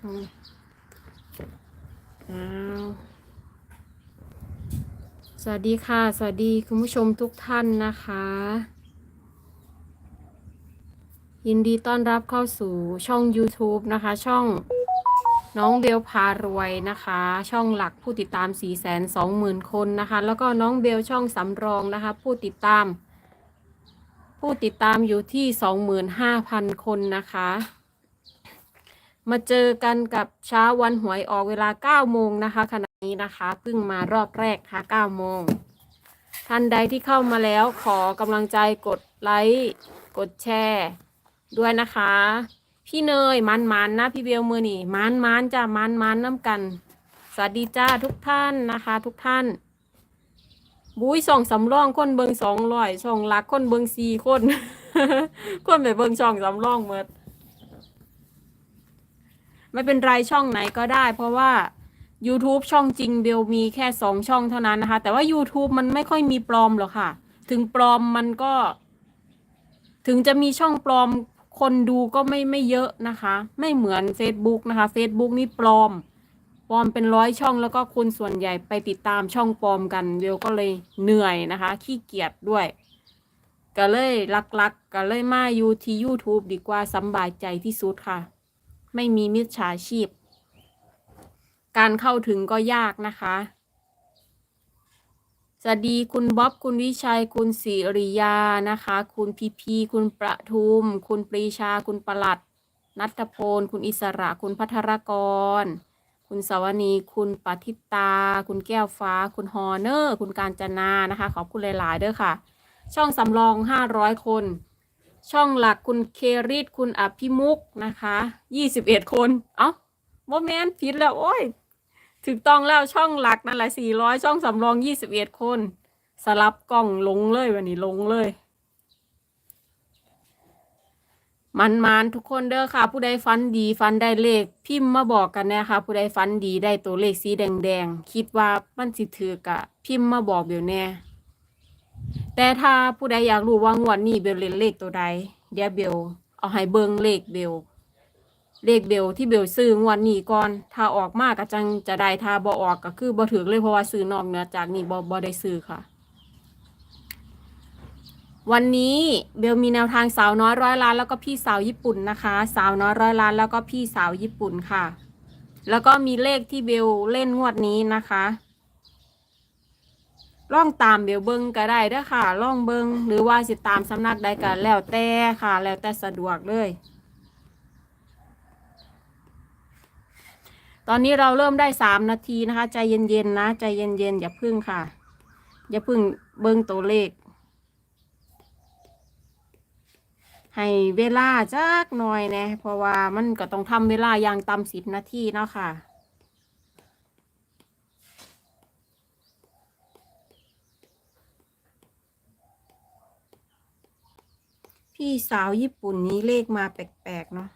เอาอ้าสวัสดีค่ะ สวัสดีคุณผู้ชมทุกท่านนะคะ ยินดีต้อนรับเข้าสู่ช่อง YouTube นะคะ ช่องน้องเบลพารวยนะคะ ช่องหลักผู้ติดตาม 4 2 0 0 0 0 คนนะคะ แล้วก็น้องเบลช่องสำรองนะคะ ผู้ติดตาม ผู้ติดตามอยู่ที่ 25,000 คนนะคะ มาเจอกันกับเช้าวันหวยออกเวลา 9 โมงนะคะขณะนี้นะคะเพิ่งมารอบแรกค่ะ 9 โมง ท่านใดที่เข้ามาแล้วขอกำลังใจกดไลค์กดแชร์ ด้วยนะคะ พี่เนยมันมันนะพี่เบลมือนี่มันมันจ้ามันมันน้ำกัน สวัสดีจ้าทุกท่านนะคะ ทุกท่าน บุ้ยส่องสำรองคนเบิงสองร้อยช่องลักคนเบิงสี่คน คนไปเบิงช่องสำรองเมด ไม่เป็นไรช่องไหนก็ได้ เพราะว่า YouTube ช่องจริงเบลมีแค่สองช่องเท่านั้นนะคะ แต่ว่า YouTube มันไม่ค่อยมีปลอมหรอกค่ะ ถึงปลอมมันก็ ถึงจะมีช่องปลอมคนดูก็ไม่ไม่เยอะนะคะ ไม่เหมือน Facebook นะคะ Facebook นี่ปลอม ปลอมเป็นร้อยช่องแล้วก็คนส่วนใหญ่ไปติดตามช่องปลอมกันเบลก็เลยเหนื่อยนะคะ ขี้เกียจด้วย ก็เลยลักๆก็เลยมาอยู่ที่ YouTube ดีกว่าสบายใจที่สุดค่ะ ไม่มีมิจฉาชีพ การเข้าถึงก็ยากนะคะ สวัสดีคุณบ๊อบ คุณวิชัย คุณสิริยานะคะ คุณพีพี คุณประทุม คุณปรีชา คุณประหลัด นัทพล คุณอิสระ คุณพัทรกร คุณสวนี คุณปฏิตา คุณแก้วฟ้า คุณฮอเนอร์ คุณการจนานะคะ ขอบคุณหลาย ๆ เด้อค่ะ ช่องสำรอง 500 คน ช่องหลักคุณเคริตคุณอภิมุกนะคะ21คน เอ้าโมเมนต์ผิดแล้ว โอ้ยถูกต้องแล้วช่องหลักนั่นแหละ400ช่องสำรอง21คน สลับกล้องลงเลยวันนี้ลงเลย มันมันๆทุกคนเด้อค่ะ ผู้ใดฟันดีฟันได้เลข พิมพ์มาบอกกันนะคะผู้ใดฟันดีได้ตัวเลขสีแดงๆคิดว่ามันสิถือกะ พิมพ์มาบอกเดี๋ยวแน่ แต่ถ้าผู้ใดอยากรู้ว่างวดนี้เบลเล่นเลขตัวใด เดี๋ยวเบลเอาให้เบิงเลขเบลเลขเบลที่เบลซื้องวดนี้ก่อน ถ้าออกมากก็จังจะได้ถ้าบ่ออกก็คือบ่ถือเลยเพราะว่าซื้อนอกเหนือจากนี้บ่บ่ได้ซื้อค่ะ วันนี้เบลมีแนวทางสาวน้อยร้อยล้านแล้วก็พี่สาวญี่ปุ่นนะคะ สาวน้อยร้อยล้านแล้วก็พี่สาวญี่ปุ่นค่ะ แล้วก็มีเลขที่เบลเล่นงวดนี้นะคะ ล่องตามเบลเบิงก็ได้เด้อค่ะล่องเบิงหรือว่าสิตามสำนักใดก็แล้วแต่ค่ะ แล้วแต่สะดวกเลย ตอนนี้เราเริ่มได้สามนาทีนะคะ ใจเย็นๆนะ ใจเย็นๆอย่าพึ่งค่ะ อย่าพึ่งเบิ้งตัวเลข ให้เวลาจักหน่อยนะเพราะว่ามันก็ต้องทำเวลาอย่างต่ำสิบนาทีเนาะค่ะ พี่สาวญี่ปุ่นนี้เลขมาแปลกๆเนาะ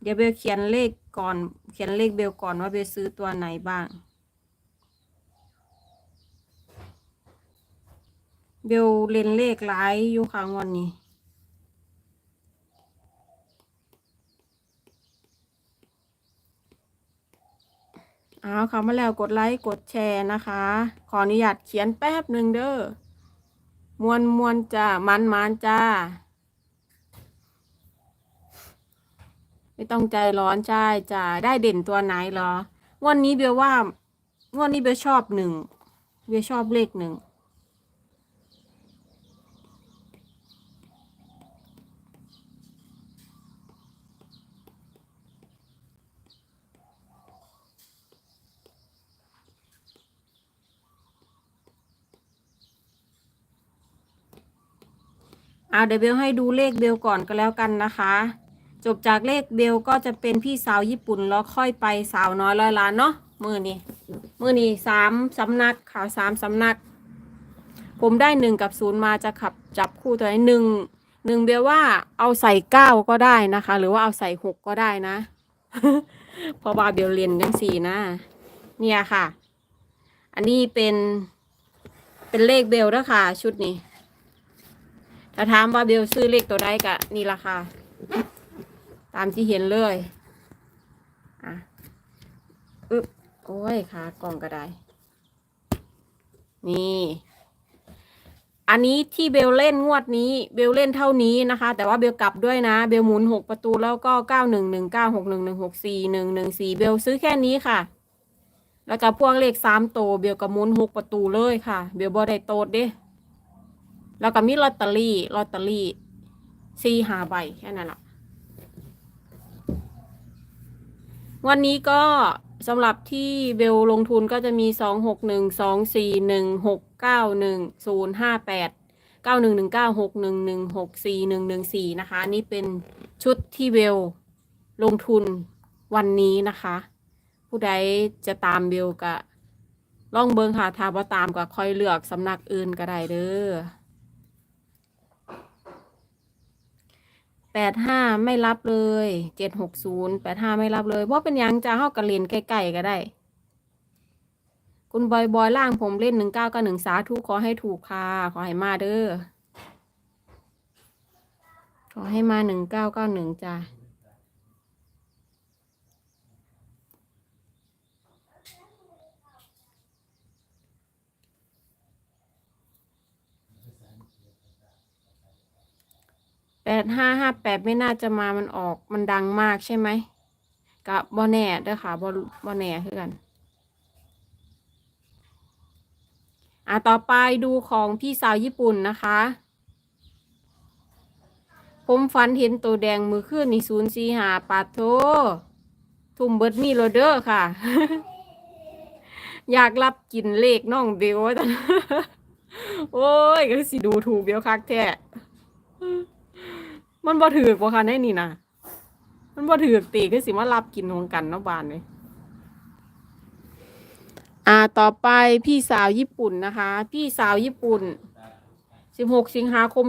เดี๋ยวเบลเขียนเลขก่อน เขียนเลขเบลก่อนว่าเบลซื้อตัวไหนบ้าง เบลเล่นเลขหลายอยู่ค่ะงวันนี้เอาค่ะมาแล้วกดไลค์ กดแชร์นะคะ ขออนุญาตเขียนแป๊บหนึ่งเด้อ มวนมวนจ้ามันมันจ้า ไม่ต้องใจร้อนใช่จ้าได้เด่นตัวไหนเหรอ วันนี้เบียว่าวันนี้เบียชอบหนึ่งเบียชอบเลขหนึ่ง เอาเดี๋ยวเบลให้ดูเลขเบลก่อนก็แล้วกันนะคะ จบจากเลขเบลก็จะเป็นพี่สาวญี่ปุ่นแล้วค่อยไปสาวน้อยร้อยล้านเนาะมือนี้มือนี้สามสำนักข่าวสามสำนัก ผมได้หนึ่งกับศูนย์มาจะขับจับคู่ตัวไหนหนึ่งหนึ่งเบลว่าเอาใส่เก้าก็ได้นะคะ หรือว่าเอาใส่หกก็ได้นะเพราะว่าเบลเรียนยังสี่นะ เนี่ยค่ะ อันนี้เป็นเป็นเลขเบลแล้วค่ะ ชุดนี้ ถ้าถามว่าเบลซื้อเลขตัวใดกะนี่ละค่ะตามที่เห็นเลยอะอึบโอ้ยขากล่องก็ได้ นี่ อันนี้ที่เบลเล่นงวดนี้ เบลเล่นเท่านี้นะคะ แต่ว่าเบลกลับด้วยนะ เบลหมุนหกประตูแล้วก็เก้าหนึ่งหนึ่งเก้าหกหนึ่งหนึ่งหกสี่หนึ่งหนึ่งสี่เบลซื้อแค่นี้ค่ะ แล้วก็พวงเลขสามโตวเบลก็หมุนหกประตูเลยค่ะ เบลบอได้โตดเด้ แล้วก็มีลอตเตอรี่ลอตเตอรี่สี่หาใบแค่นั้นแหละวันนี้ก็สำหรับที่เบลลงทุนก็จะมีสองหกหนึ่งสองสี่หนึ่งหกเก้าหนึ่งศูนย์ห้าแปดเก้าหนึ่งหนึ่งเก้าหกหนึ่งหนึ่งหกสี่หนึ่งหนึ่งสี่นะคะ นี่เป็นชุดที่เบลลงทุนวันนี้นะคะ ผู้ใดจะตามเบลก็ล่องเบิงหาทาว่าตามก็ค่อยเลือกสำนักอื่นก็ได้เด้อ แปดห้าไม่รับเลยเจ็ดหกศูนย์แปดห้าไม่รับเลยเพราะเป็นยังจะเข้ากระเลนใกล้ๆก็ได้ คุณบอยบอยล่างผมเล่นหนึ่งเก้ากับหนึ่งสาธุขอให้ถูกค่ะขอให้มาเด้อขอให้มาหนึ่งเก้าเก้าหนึ่งจ้า แปดห้าห้าแปดไม่น่าจะมามันออกมันดังมากใช่ไหมกับบอแน่เด้อค่ะบอบอแน่คือกัน อะต่อไปดูของพี่สาวญี่ปุ่นนะคะ ผมฝันเห็นตัวแดงมือขึ้นนี่ศูนย์สี่หาปาโททุ่มเบิดมีโรเดอร์ค่ะ อยากรับกินเลขน้องเบลว่าแต่โอ้ยก็สิดูถูกเบลคักแท้ มันบ่ถือกบ่คะในนี่นะมันบ่ถือกตีก็สิมารับกินของกันเนาะบานเลยอ่าต่อไปพี่สาวญี่ปุ่นนะคะ พี่สาวญี่ปุ่น 16 สิงหาคม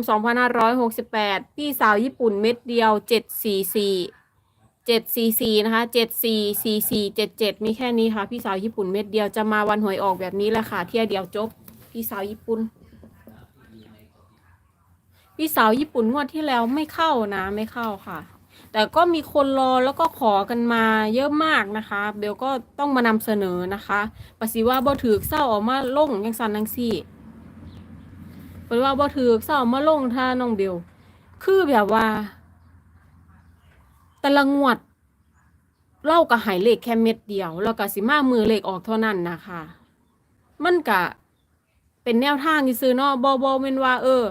2568 พี่สาวญี่ปุ่นเม็ดเดียว 744 744นะคะ7444 77 มีแค่นี้ค่ะ พี่สาวญี่ปุ่นเม็ดเดียวจะมาวันหวยออกแบบนี้แหละค่ะ เที่ยเดียวจบ พี่สาวญี่ปุ่น พี่สาวญี่ปุ่นงวดที่แล้วไม่เข้านะไม่เข้าค่ะ แต่ก็มีคนรอแล้วก็ขอกันมาเยอะมากนะคะ เบลก็ต้องมานำเสนอนะคะปสิว่าบ่ถือเศร้าออกมาล่งยังสันนังซี่ปสิว่าบ่ถือเศร้าออกมาล่งถ้าน้องเบลคือแบบว่า แต่ละงวดเล่ากับหายเลขแค่เม็ดเดียว แล้วก็สิมามือเลขออกเท่านั้นนะคะ มันกะเป็นแนวทางที่ซื้อๆเนาะบอบอเป็นว่าเออ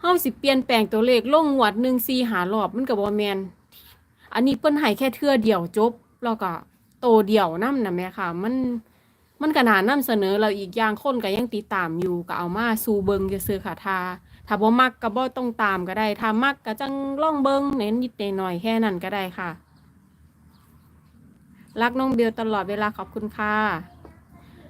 เฮาสิเปลี่ยนแปลงตัวเลขลงงวดหนึ่งสี่หารอบมันก็บ่แมนอันนี้เปิ้นให้แค่เทื่อเดียวจบ แล้วก็โตเดียวนำนะแม่ค่ะ มันมันก็น่านำเสนอเราอีกอย่างคนก็ยังติดตามอยู่ก็เอามาสู่เบิงซื่อค่ะถ้าถ้าบ่มักก็บ่ต้องตามก็ได้ถ้ามักก็จังล่องเบิงเน้นนิดหน่อยแค่นั้นก็ได้ค่ะ รักน้องเบลตลอดเวลาขอบคุณค่ะ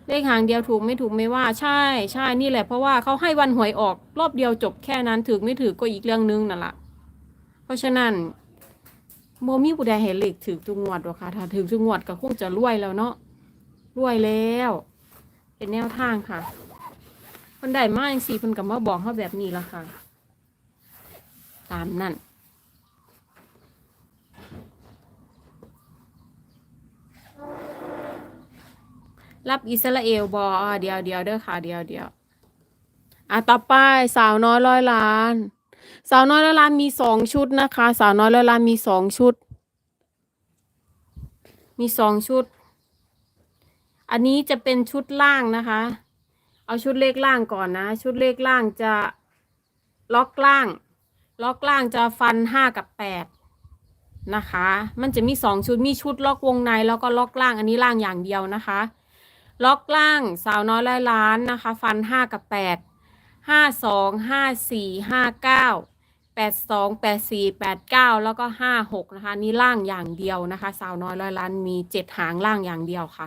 เลขหางเดียวถูกไม่ถูกไม่ว่าใช่ใช่นี่แหละเพราะว่าเขาให้วันหวยออกรอบเดียวจบแค่นั้นถือไม่ถือก็อีกเรื่องนึงนั่นแหละเพราะฉะนั้นโมมีผู้ใดเห็นเหลขถือทุงวดหรอกค่ะถ้าถือทุงวดก็คงจะรวยแล้วเนาะรวยแล้ว เป็นแนวทางค่ะคนใดมากอย่างสี่คนกับมาบอกเขาแบบนี้ละค่ะ ตามนั่น รับอิสราเอลบอเดียวเดียวเด้อค่ะเดียวเดียวอะต่อไปสาวน้อยร้อยล้าน สาวน้อยร้อยล้านมีสองชุดนะคะ สาวน้อยร้อยล้านมีสองชุด มีสองชุด อันนี้จะเป็นชุดล่างนะคะ เอาชุดเลขล่างก่อนนะ ชุดเลขล่างจะล็อกล่าง ล็อกล่างจะฟันห้ากับแปดนะคะ มันจะมีสองชุด มีชุดล็อกวงในแล้วก็ล็อกล่าง อันนี้ล่างอย่างเดียวนะคะ ล็อกล่างสาวน้อยร้อยล้านนะคะ ฟันห้ากับแปดห้าสองห้าสี่ห้าเก้าแปดสองแปดสี่แปดเก้าแล้วก็ห้าหกนะคะ นี่ล่างอย่างเดียวนะคะ สาวน้อยร้อยล้านมีเจ็ดหางล่างอย่างเดียวค่ะ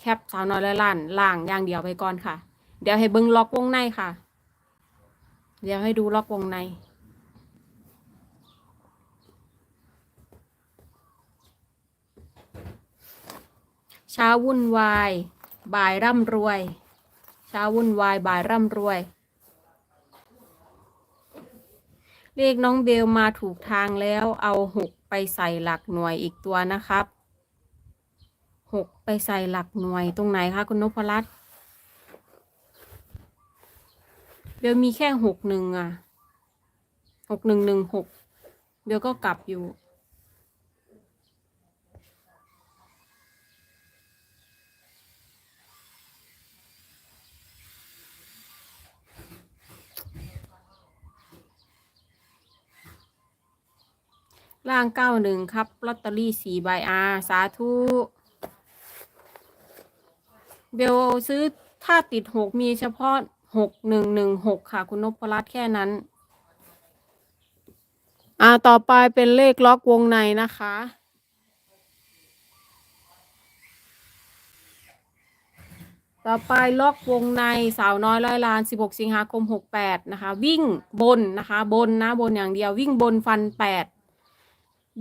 แคปสาวน้อยร้อยล้านล่างอย่างเดียวไปก่อนค่ะ เดี๋ยวให้เบิ้งล็อกวงในค่ะ เดี๋ยวให้ดูล็อกวงใน เช้าวุ่นวาย บ่ายร่ำรวย เช้าวุ่นวาย บ่ายร่ำรวย เลขน้องเบลมาถูกทางแล้วเอาหกไปใส่หลักหน่วยอีกตัวนะครับหกไปใส่หลักหน่วยตรงไหนคะคุณนพรัตน์เบลมีแค่หกหนึ่งอะหกหนึ่งหนึ่งหกเบลก็กลับอยู่ ล่างเก้าหนึ่งครับ ลอตเตอรี่สี่ใบอาสาธุ เบลซื้อถ้าติดหกมีเฉพาะหกหนึ่งหนึ่งหกค่ะ คุณนพรัตน์แค่นั้น อ่า ต่อไปเป็นเลขล็อกวงในนะคะ ต่อไปล็อกวงในสาวน้อยร้อยล้าน 16 สิงหาคม 68 นะคะ วิ่งบนนะคะ บนนะบนอย่างเดียววิ่งบนฟัน 8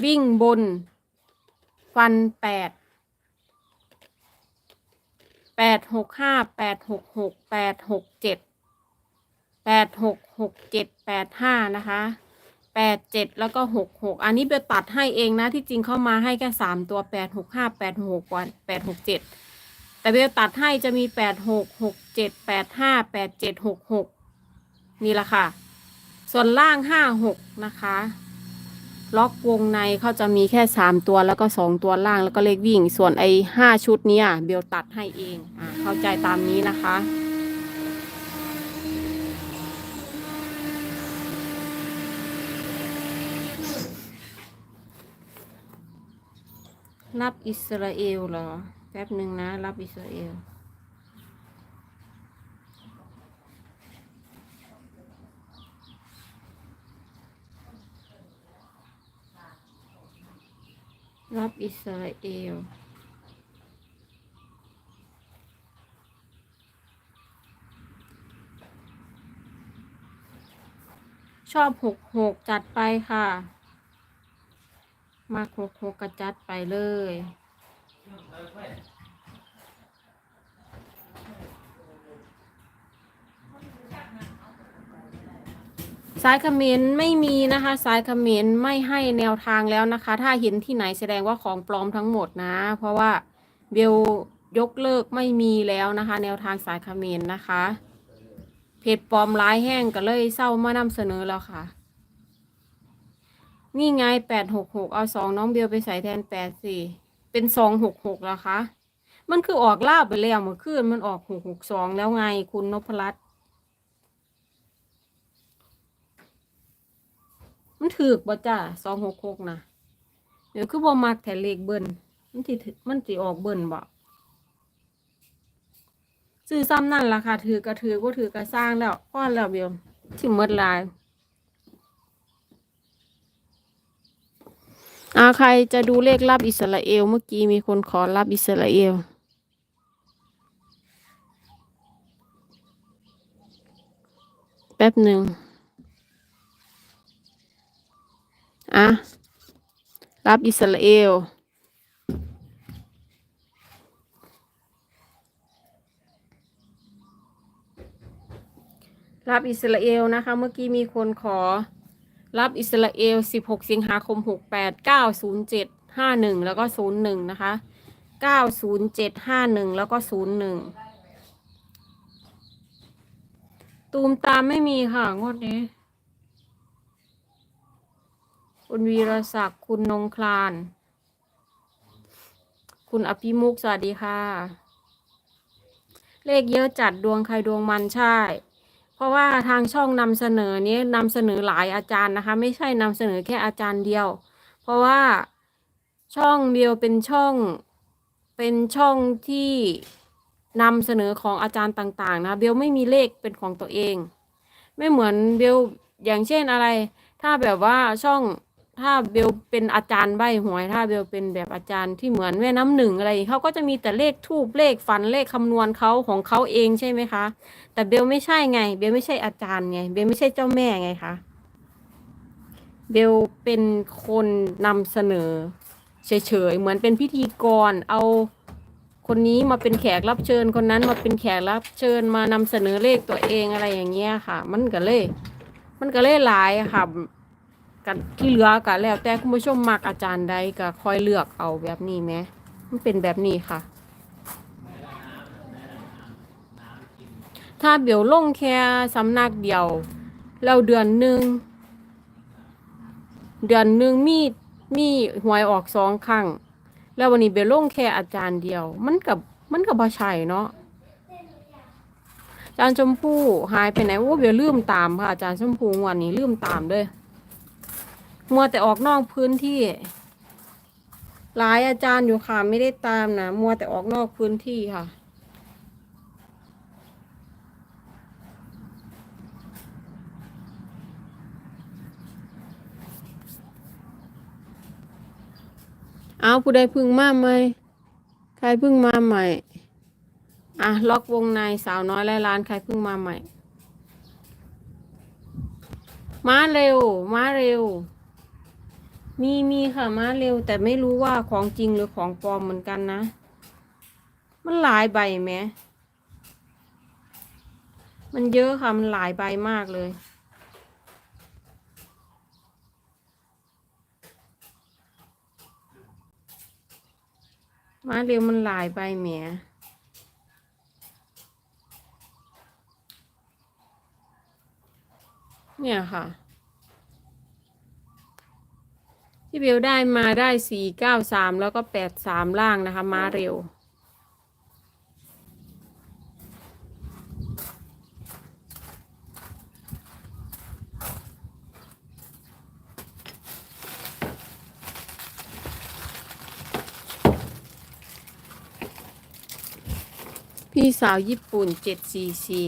วิ่งบน ฟัน8 8 6 5 8 6 6 8 6 7 8 6 6 7 8 5นะคะแปดเจ็ดแล้วก็หกหกอันนี้เบลตัดให้เองนะที่จริงเข้ามาให้แค่สามตัวแปดหกห้าแปดหกวันแปดหกเจ็ดแต่เบลตัดให้จะมีแปดหกหกเจ็ดแปดห้าแปดเจ็ดหกหกนี่แหละค่ะ ส่วนล่างห้าหกนะคะ ล็อกวงในเขาจะมีแค่สามตัวแล้วก็สองตัวล่างแล้วก็เลขวิ่ง ส่วนไอ้ห้าชุดเนี้ยเบลตัดให้เองอ่าเข้าใจตามนี้นะคะรับอิสราเอลเหรอ แป๊บหนึ่งนะ รับอิสราเอล รับอิสราเอลชอบหกหกจัดไปค่ะ มาหกหกกระจัดไปเลย สายเขมรไม่มีนะคะ สายเขมรไม่ให้แนวทางแล้วนะคะ ถ้าเห็นที่ไหนแสดงว่าของปลอมทั้งหมดนะ เพราะว่าเบลยกเลิกไม่มีแล้วนะคะ แนวทางสายเขมรนะคะ เพจปลอมร้ายแห้งก็เลยเศร้ามานำเสนอแล้วค่ะ นี่ไงแปดหกหกเอาสองน้องเบลไปใส่แทนแปดสี่เป็นสองหกหกแล้วคะมันคือออกล่าไปแล้วเมื่อคืนมันออกหกหกสองแล้วไงคุณนพรัตน์ มันถือบ่จ้าสองหกหกนะเดี๋ยวคือบ่มักแถเลขเบิ้ลมันสิถือมันสิออกเบิ้ลบ่ซื้อซ้ำนั่นล่ะค่ะ ถือกระถือก็ถือกระสร้างแล้วพ่อแล้วเบลที่มดลายอาใครจะดูเลขรับอิสราเอลเมื่อกี้มีคนขอรับอิสราเอลแป๊บหนึ่ง อะ รับอิสราเอล รับอิสราเอลนะคะ เมื่อกี้มีคนขอ รับอิสราเอล 16 สิงหาคม 68 907 51 แล้วก็ 01 นะคะ 907 51 แล้วก็ 01 ตูมตามไม่มีค่ะ งวดนี้ คุณวีรศักดิ์ คุณนงคลาน คุณอภิมุกสวัสดีค่ะ เลขเยอะจัดดวงใครดวงมันใช่ เพราะว่าทางช่องนำเสนอนี้นำเสนอหลายอาจารย์นะคะ ไม่ใช่นำเสนอแค่อาจารย์เดียว เพราะว่าช่องเดียวเป็นช่องเป็นช่องที่นำเสนอของอาจารย์ต่าง ๆ นะ เบลไม่มีเลขเป็นของตัวเอง ไม่เหมือนเบลอย่างเช่นอะไร ถ้าแบบว่าช่อง ถ้าเบลเป็นอาจารย์ใบหวย ถ้าเบลเป็นแบบอาจารย์ที่เหมือนแม่น้ำหนึ่งอะไรเขาก็จะมีแต่เลขทูบเลขฟันเลขคำนวณเขาของเขาเองใช่ไหมคะ แต่เบลไม่ใช่ไง เบลไม่ใช่อาจารย์ไง เบลไม่ใช่เจ้าแม่ไงคะเบลเป็นคนนำเสนอเฉยๆเหมือนเป็นพิธีกรเอาคนนี้มาเป็นแขกรับเชิญคนนั้นมาเป็นแขกรับเชิญมานำเสนอเลขตัวเองอะไรอย่างเงี้ยค่ะ มันก็เลย มันก็เลยหลายค่ะ กันที่เหลือก็แล้ว แต่คุณผู้ชมมักอาจารย์ใดก็ค่อยเลือกเอาแบบนี้ไหมมันเป็นแบบนี้ค่ะ ถ้าเบียวลงแค่สำนักเดียวแล้วเดือนหนึ่งเดือนหนึ่งมีมีหวยออกสองครั้งแล้ววันนี้เบลลงแค่อาจารย์เดียว มันกับมันกับพอใช่เนาะอาจารย์ชมพู่หายไปไหนโอ้เบลลืมตามค่ะอาจารย์ชมพู่วันนี้ลืมตามเลย มัวแต่ออกนอกพื้นที่ หลายอาจารย์อยู่ค่ะ ไม่ได้ตามนะมัวแต่ออกนอกพื้นที่ค่ะ เอาผู้ใดพึ่งมาไหมใครพึ่งมาใหม่อะล็อกวงในสาวน้อยและล้านใครพึ่งมาใหม่ มาเร็ว มาเร็ว มีมีค่ะมาเร็วแต่ไม่รู้ว่าของจริงหรือของปลอมเหมือนกันนะ มันหลายใบไหมมันเยอะค่ะ มันหลายใบมากเลยมาเร็วมันหลายใบแหมเนี่ยค่ะ ที่เบลได้มาได้สี่เก้าสามแล้วก็แปดสามล่างนะคะ มาเร็ว พี่สาวญี่ปุ่นเจ็ดสี่สี่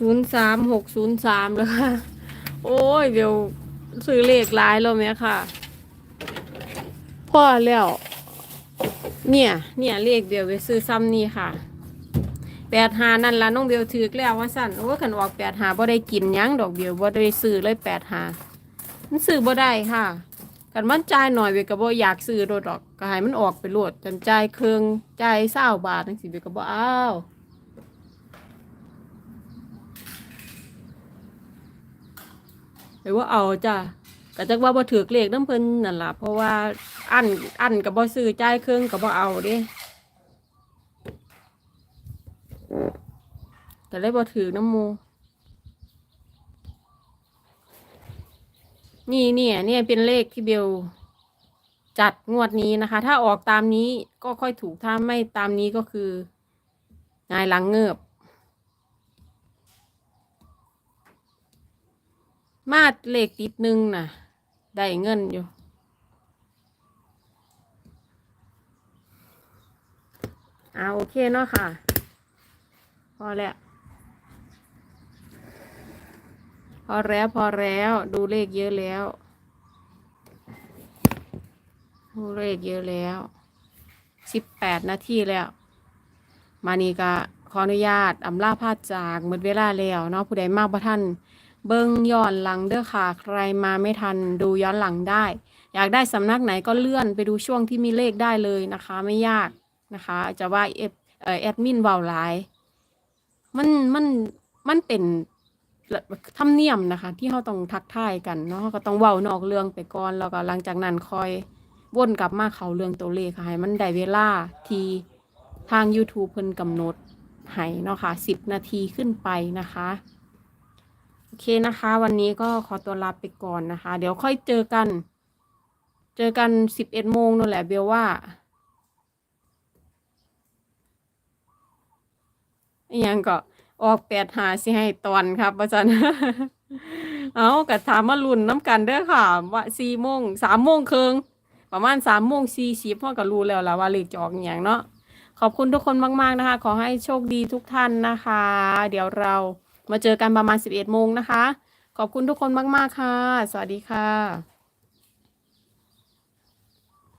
ศูนย์สามหกศูนย์สามแล้วค่ะ โอ้ย เดี๋ยวซื้อเลขหลายแล้วไหมค่ะ พ่อแล้ว เนี่ย เนี่ยเลขเดียวไปซื้อซ้ำนี่ค่ะแปดหานั่นละน้องเบลถือแล้วว่าสั่นโอ้ขันออกแปดหาบ่ได้กินยั้งดอกเบลบ่ได้ซื้อเลยแปดหามันซื้อบ่ได้ค่ะกันมันจ่ายหน่อยเบลก็บ่อยากซื้อโดดดอกก็ให้มันออกไปโลดจนจ่ายเครื่องจ่ายเศร้าบาทจังสิเบลก็บ่เอา หรือว่าเอาจ้ะก็จักว่าบ่ถือเลขน้ำเพิ่นนั่นล่ะเพราะว่าอันอันก็บ่ซื้อจ่ายเครื่องก็บ่เอาเด้แต่ได้บ่ถือน้ำมูนี่เนี่ยเนี่ยเป็นเลขที่เบลจัดงวดนี้นะคะ ถ้าออกตามนี้ก็ค่อยถูกถ้าไม่ตามนี้ก็คือนายหลังเงือบ มาดเลขติดหนึ่งน่ะ ได้เงินอยู่ เอาโอเคเนาะค่ะ พอแล้ว พอแล้วพอแล้วดูเลขเยอะแล้ว ดูเลขเยอะแล้วสิบแปดนาทีแล้ว มานี่ก็ขออนุญาตอำลาพาจากหมดเวลาแล้วเนาะผู้ใดมากประท่าน เบิ้งย้อนหลังเด้อค่ะ ใครมาไม่ทันดูย้อนหลังได้ อยากได้สำนักไหนก็เลื่อนไปดูช่วงที่มีเลขได้เลยนะคะ ไม่ยากนะคะ จะว่าเอฟเออแอดมินเบาหลายมันมันมันเป็นธรรมเนียมนะคะ ที่เขาต้องทักทายกันเนาะก็ต้องเว้านอกเรื่องไปก่อนแล้วก็หลังจากนั้นคอยวนกลับมาเขาเรื่องตัวเลขค่ะให้มันได้เวลาทีทาง YouTube เพิ่นกำหนดให้เนาะค่ะ10 นาทีขึ้นไปนะคะ เคนะคะ วันนี้ก็ขอตัวลาไปก่อนนะคะ เดี๋ยวค่อยเจอกัน เจอกัน11โมงนั่นแหละเบลว่าอยังก็ออกแปดหาสิให้ตอนครับอาจารย์เอากระถามมาลุ่นน้ำกันเด้อค่ะ ว่าสี่โมงสามโมงครึ่งประมาณสามโมงสี่สิบพ่อก็รู้แล้วล่ะว่าเลขจะออกอย่างเนาะขอบคุณทุกคนมาก ๆ นะคะ ขอให้โชคดีทุกท่านนะคะ เดี๋ยวเรา มาเจอกันประมาณสิบเอ็ดโมงนะคะ ขอบคุณทุกคนมาก ๆ ค่ะ สวัสดีค่ะ